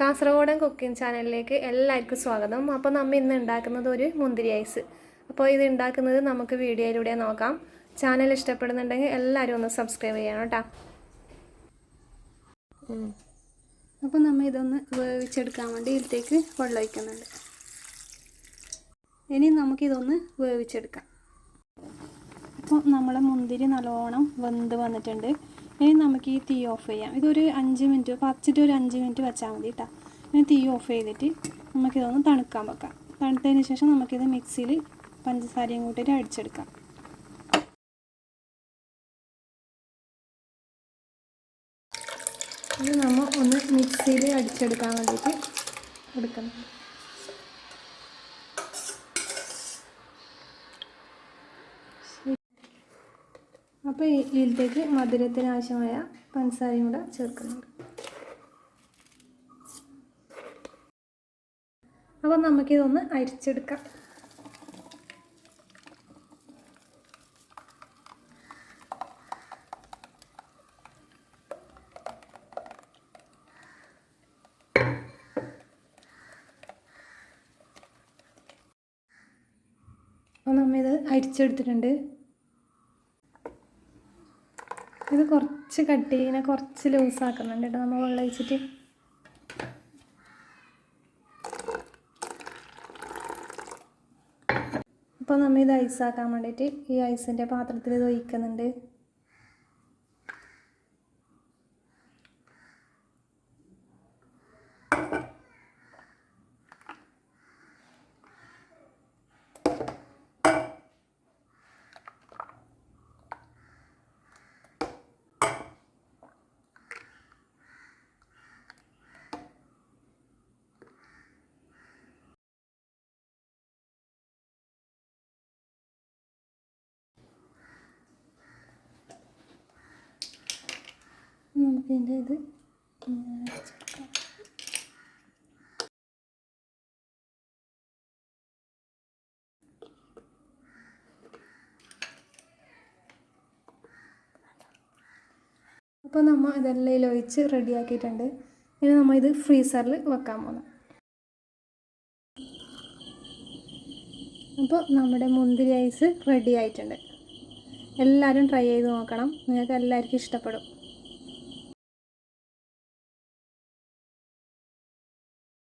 കാസർഗോഡൻ cooking ചാനലിലേക്ക് എല്ലാവർക്കും സ്വാഗതം. അപ്പോൾ നമ്മൾ ഇന്ന് ഉണ്ടാക്കുന്നത് ഒരു മുന്തിരി ഐസ്. അപ്പോൾ ഇത് ഉണ്ടാക്കുന്നത് നമുക്ക് വീഡിയോയിലൂടെ നോക്കാം. ചാനൽ ഇഷ്ടപ്പെടുന്നുണ്ടെങ്കിൽ എല്ലാവരും ഒന്ന് സബ്സ്ക്രൈബ് ചെയ്യണം കേട്ടോ. അപ്പോൾ നമ്മൾ ഇതൊന്ന് വേവിച്ചെടുക്കാൻ വേണ്ടി ഇതിലേക്ക് വെള്ളം ഒഴിക്കുന്നുണ്ട്. ഇനി നമുക്കിതൊന്ന് വേവിച്ചെടുക്കാം. അപ്പോൾ നമ്മളെ മുന്തിരി നല്ലോണം വെന്ത് വന്നിട്ടുണ്ട്. ഇനി നമുക്ക് ഈ തീ ഓഫ് ചെയ്യാം. ഇതൊരു അഞ്ച് മിനിറ്റ് പച്ചിട്ട് ഒരു അഞ്ച് മിനിറ്റ് വെച്ചാൽ മതി കേട്ടോ ഇനി തീ ഓഫ് ചെയ്തിട്ട് നമുക്കിതൊന്ന് തണുക്കാൻ വെക്കാം. തണുത്തതിന് ശേഷം നമുക്കിത് മിക്സിയിൽ പഞ്ചസാരയും കൂട്ടിയിട്ട് അടിച്ചെടുക്കാം. ഇത് നമ്മൾ ഒന്ന് മിക്സിയിൽ അടിച്ചെടുക്കാൻ വേണ്ടിയിട്ട് എടുക്കണം. അപ്പോൾ ഇതിലേക്ക് മധുരത്തിന് ആവശ്യമായ പഞ്ചസാരയും കൂടെ ചേർക്കുന്നുണ്ട്. അപ്പോൾ നമുക്കിതൊന്ന് അരിച്ചെടുക്കാം. അപ്പോൾ നമ്മൾ ഇത് അരിച്ചെടുത്തിട്ടുണ്ട്. ഇത് കുറച്ച് കട്ട് ഇങ്ങനെ കുറച്ച് ലൂസാക്കുന്നുണ്ട് കേട്ടോ. നമ്മൾ വെള്ളം ഒഴിച്ചിട്ട്. അപ്പോൾ നമ്മൾ ഇത് ഐസാക്കാൻ വേണ്ടിയിട്ട് ഈ ഐസിന്റെ പാത്രത്തിൽ ഇത് ഒഴിക്കുന്നുണ്ട്. നമുക്കിതിന്റെ ഇത് അപ്പോൾ നമ്മൾ ഇതെല്ലാം ഇതിൽ ഒഴിച്ച് റെഡിയാക്കിയിട്ടുണ്ട് ഇനി നമ്മൾ ഇത് ഫ്രീസറിൽ വെക്കാൻ പോകണം അപ്പോൾ നമ്മുടെ മുന്തിരി ഐസ് റെഡി ആയിട്ടുണ്ട്. എല്ലാവരും ട്രൈ ചെയ്ത് നോക്കണം. നിങ്ങൾക്ക് എല്ലാവർക്കും ഇഷ്ടപ്പെടും.